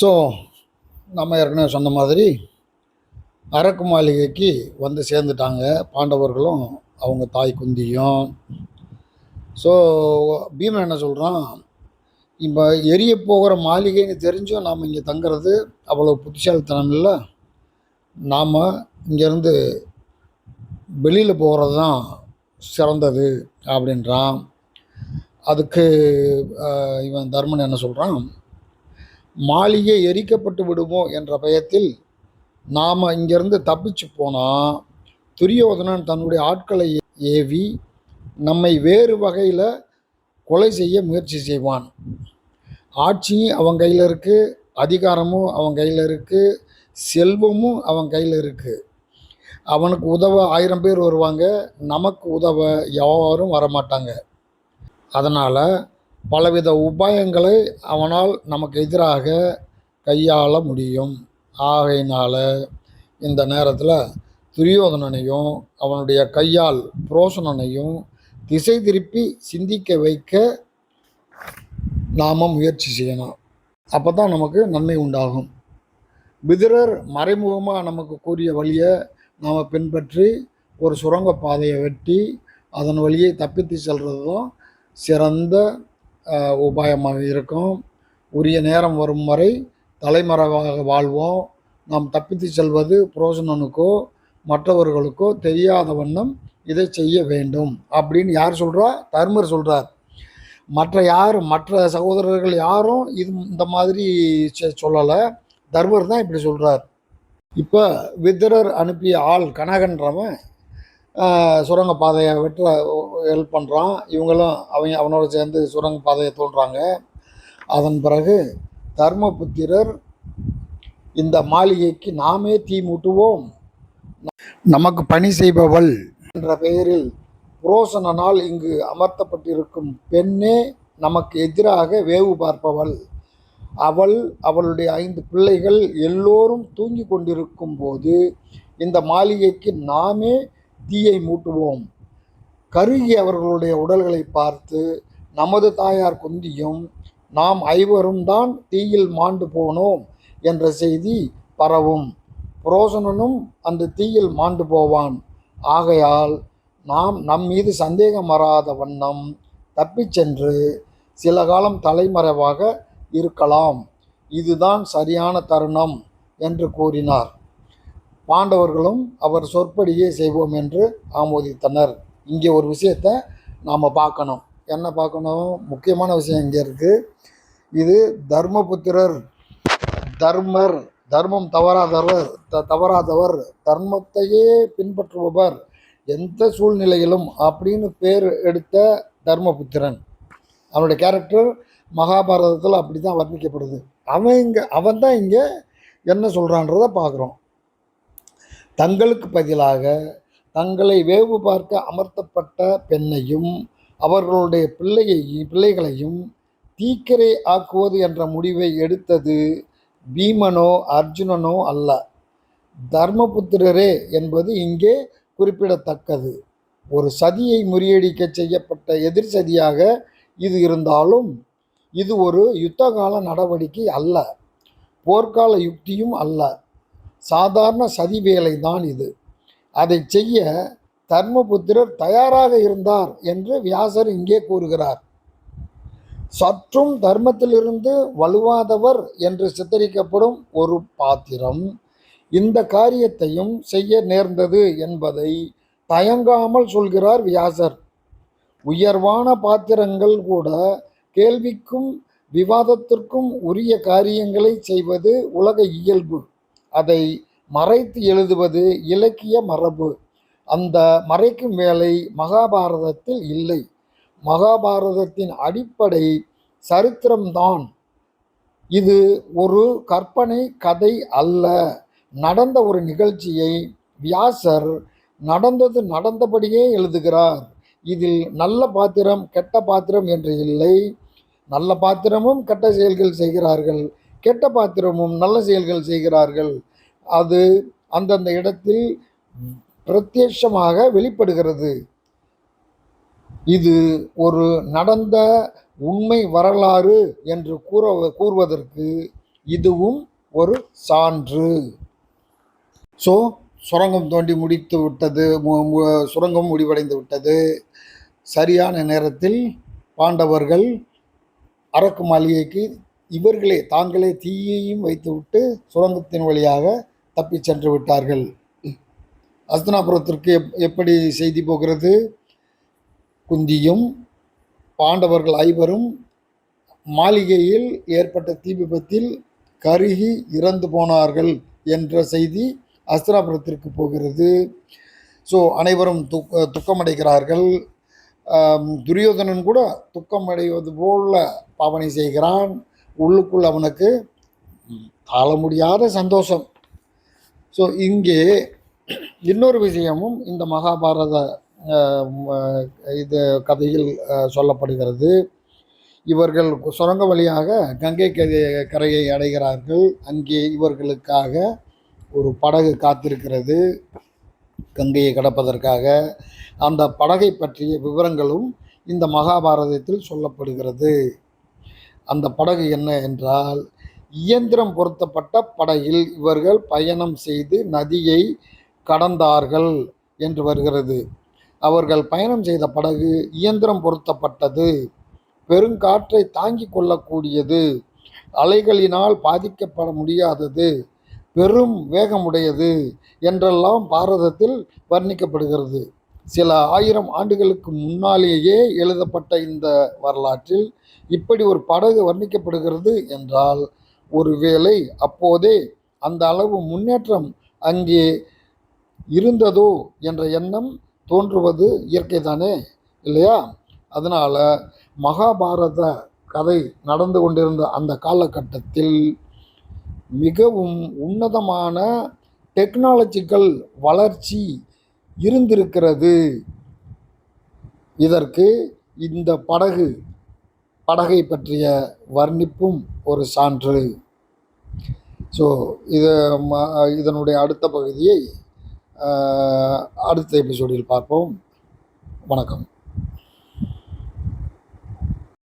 So நம்ம ஏற்கனவே சொன்ன மாதிரி அரக்கு மாளிகைக்கு வந்து சேர்ந்துட்டாங்க. பாண்டவர்களும் அவங்க தாய் குந்தியும். ஸோ பீமன் என்ன சொல்கிறான் இப்போ எரிய போகிற மாளிகைன்னு தெரிஞ்சும் நாம் இங்கே தங்குறது அவ்வளோ புத்திசாலித்தனம் இல்லை. நாம் இங்கேருந்து வெளியில் போகிறது தான் சிறந்தது அப்படின்றான். அதுக்கு இவன் தர்மன் என்ன சொல்கிறான் மாளிகை எரிக்கப்பட்டு விடுமோ என்ற பயத்தில் நாம் இங்கேருந்து தப்பிச்சு போனால் துரியோதனன் தன்னுடைய ஆட்களை ஏவி நம்மை வேறு வகையில் கொலை செய்ய முயற்சி செய்வான். ஆட்சியும் அவன் கையில் இருக்குது அதிகாரமும் அவன் கையில் இருக்குது செல்வமும் அவன் கையில் இருக்குது அவனுக்கு உதவ ஆயிரம் பேர் வருவாங்க நமக்கு உதவ யாரும் வரமாட்டாங்க. அதனால் பலவித உபாயங்களை அவனால் நமக்கு எதிராக கையாள முடியும். ஆகையினால் இந்த நேரத்தில் துரியோதனனையும் அவனுடைய கையால் புரோசனனையும் திசை திருப்பி சிந்திக்க வைக்க நாம் முயற்சி செய்யணும். அப்போ தான் நமக்கு நன்மை உண்டாகும். பிதிரர் மறைமுகமாக நமக்கு கூறிய வழியை நாம் பின்பற்றி ஒரு சுரங்க பாதையை வெட்டி அதன் வழியை தப்பித்து செல்வது தான் சிறந்த உபாயமாக இருக்கும். உரிய நேரம் வரும் வரை தலைமறைவாக வாழ்வோம். நாம் தப்பித்து செல்வது புரோஜனனுக்கோ மற்றவர்களுக்கோ தெரியாத வண்ணம் இதை செய்ய வேண்டும் அப்படின்னு யார் சொல்கிறா தர்மர் சொல்கிறார் மற்ற யார் மற்ற சகோதரர்கள் யாரும் இது இந்த மாதிரி சொல்லலை. தர்மர் தான் இப்படி சொல்கிறார் இப்போ வித்திரர் அனுப்பிய ஆள் கனகன்றவன் சுரங்கப்பாதையை சுரங்க பாதையை ஹெல்ப் பண்ணுறான் இவங்களும் அவங்க அவனோட சேர்ந்து சுரங்க பாதையை தோன்றாங்க. அதன் பிறகு தர்மபுத்திரர் இந்த மாளிகைக்கு நாமே தீ மூட்டுவோம். நமக்கு பணி செய்பவள் என்ற பெயரில் புரோசனனால் இங்கு அமர்த்தப்பட்டிருக்கும் பெண்ணே நமக்கு எதிராக வேவு பார்ப்பவள். அவள் அவளுடைய ஐந்து பிள்ளைகள் எல்லோரும் தூங்கி கொண்டிருக்கும் போது இந்த மாளிகைக்கு நாமே தீயை மூட்டுவோம். கருகி அவர்களுடைய உடல்களை பார்த்து நமது தாயார் குந்தியும் நாம் ஐவரும் தான் தீயில் மாண்டு போனோம் என்ற செய்தி பரவும். புரோசனனும் அந்த தீயில் மாண்டு போவான். ஆகையால் நாம் நம் மீது சந்தேகம் வராத வண்ணம் தப்பிச் சென்று சில காலம் தலைமறைவாக இருக்கலாம். இதுதான் சரியான தருணம் என்று கூறினார். பாண்டவர்களும் அவர் சொற்படியே செய்வோம் என்று ஆமோதித்தனர். இங்கே ஒரு விஷயத்தை நாம் பார்க்கணும். என்ன பார்க்கணும்? முக்கியமான விஷயம் இங்கே இருக்குது இது தர்மபுத்திரர் தர்மர் தர்மம் தவறாதவர் த தவறாதவர் தர்மத்தையே பின்பற்றுபவர் எந்த சூழ்நிலையிலும் அப்படின்னு பேர் எடுத்த தர்மபுத்திரன். அவனுடைய கேரக்டர் மகாபாரதத்தில் அப்படி தான் வர்ணிக்கப்படுது. அவன் இங்கே அவன் தான் இங்கே என்ன சொல்கிறான்றதை பார்க்குறோம். தங்களுக்கு பதிலாக தங்களை வேவு பார்க்க அமர்த்தப்பட்ட பெண்ணையும் அவர்களுடைய பிள்ளையை பிள்ளைகளையும் தீக்கரை ஆக்குவது என்ற முடிவை எடுத்தது பீமனோ அர்ஜுனனோ அல்ல. தர்மபுத்திரரே என்பது இங்கே குறிப்பிடத்தக்கது. ஒரு சதியை முறியடிக்க செய்யப்பட்ட எதிர் சதியாக இது இருந்தாலும் இது ஒரு யுத்தகால நடவடிக்கை அல்ல. போர்க்கால யுக்தியும் அல்ல. சாதாரண சதி வேலை தான் இது. அதை செய்ய தர்மபுத்திரர் தயாராக இருந்தார் என்று வியாசர் இங்கே கூறுகிறார். சற்றும் தர்மத்திலிருந்து வலுவாதவர் என்று சித்தரிக்கப்படும் ஒரு பாத்திரம் இந்த காரியத்தையும் செய்ய நேர்ந்தது என்பதை தயங்காமல் சொல்கிறார் வியாசர். உயர்வான பாத்திரங்கள் கூட கேள்விக்கும் விவாதத்திற்கும் உரிய காரியங்களை செய்வது உலக இயல்பு. அதை மறைத்து எழுதுவது இலக்கிய மரபு. அந்த மறைக்கும் வேலை மகாபாரதத்தில் இல்லை. மகாபாரதத்தின் அடிப்படை சரித்திரம்தான். இது ஒரு கற்பனை கதை அல்ல. நடந்த ஒரு நிகழ்ச்சியை வியாசர் நடந்தது நடந்தபடியே எழுதுகிறார். இதில் நல்ல பாத்திரம் கெட்ட பாத்திரம் என்று இல்லை. நல்ல பாத்திரமும் கெட்ட செயல்கள் செய்கிறார்கள். கெட்ட பாத்திரமும் நல்ல செயல்கள் செய்கிறார்கள். அது அந்தந்த இடத்தில் பிரத்யட்சமாக வெளிப்படுகிறது. இது ஒரு நடந்த உண்மை வரலாறு என்று கூற கூறுவதற்கு இதுவும் ஒரு சான்று. ஸோ சுரங்கம் தோண்டி முடித்து விட்டது மு- மு- சுரங்கம் முடிவடைந்து விட்டது. சரியான நேரத்தில் பாண்டவர்கள் அரக்கு மாளிகைக்கு இவர்களே தாங்களே தீயையும் வைத்துவிட்டு சுரங்கத்தின் வழியாக தப்பிச் சென்று விட்டார்கள். அஸ்தனாபுரத்திற்கு எப் எப்படி செய்தி போகிறது? குந்தியும் பாண்டவர்கள் ஐவரும் மாளிகையில் ஏற்பட்ட தீ விபத்தில் கருகி இறந்து போனார்கள் என்ற செய்தி அஸ்தினாபுரத்திற்கு போகிறது. ஸோ அனைவரும் துக் துக்கமடைகிறார்கள். துரியோதனன் கூட துக்கமடைவது போல பாவனை செய்கிறான். உள்ளுக்குள் அவனுக்கு தாழ முடியாத சந்தோஷம். ஸோ இங்கே இன்னொரு விஷயமும் இந்த மகாபாரத இது கதையில் சொல்லப்படுகிறது. இவர்கள் சுரங்க வழியாக கங்கை கரையை அடைகிறார்கள். அங்கே இவர்களுக்காக ஒரு படகு காத்திருக்கிறது. கங்கையை கடப்பதற்காக. அந்த படகை பற்றிய விவரங்களும் இந்த மகாபாரதத்தில் சொல்லப்படுகிறது. அந்த படகு என்ன என்றால் இயந்திரம் பொருத்தப்பட்ட படகில் இவர்கள் பயணம் செய்து நதியை கடந்தார்கள் என்று வருகிறது. அவர்கள் பயணம் செய்த படகு இயந்திரம் பொருத்தப்பட்டது. பெருங்காற்றை தாங்கி கொள்ளக்கூடியது. அலைகளினால் பாதிக்கப்பட முடியாதது. பெரும் வேகமுடையது என்றெல்லாம் பாரதத்தில் வர்ணிக்கப்படுகிறது. சில ஆயிரம் ஆண்டுகளுக்கு முன்னாலேயே எழுதப்பட்ட இந்த வரலாற்றில் இப்படி ஒரு படகு வர்ணிக்கப்படுகிறது என்றால் ஒருவேளை அப்போதே அந்த அளவு முன்னேற்றம் அங்கே இருந்ததோ என்ற எண்ணம் தோன்றுவது இயற்கை தானே இல்லையா? அதனால் மகாபாரத கதை நடந்து கொண்டிருந்த அந்த காலகட்டத்தில் மிகவும் உன்னதமான டெக்னாலஜிக்கல் வளர்ச்சி இருந்திருக்கிறது. இதற்கு இந்த படகு படகை பற்றிய வர்ணிப்பும் ஒரு சான்று. ஸோ இது ம- இதனுடைய அடுத்த பகுதியை அடுத்த எபிசோடில் பார்ப்போம். வணக்கம்.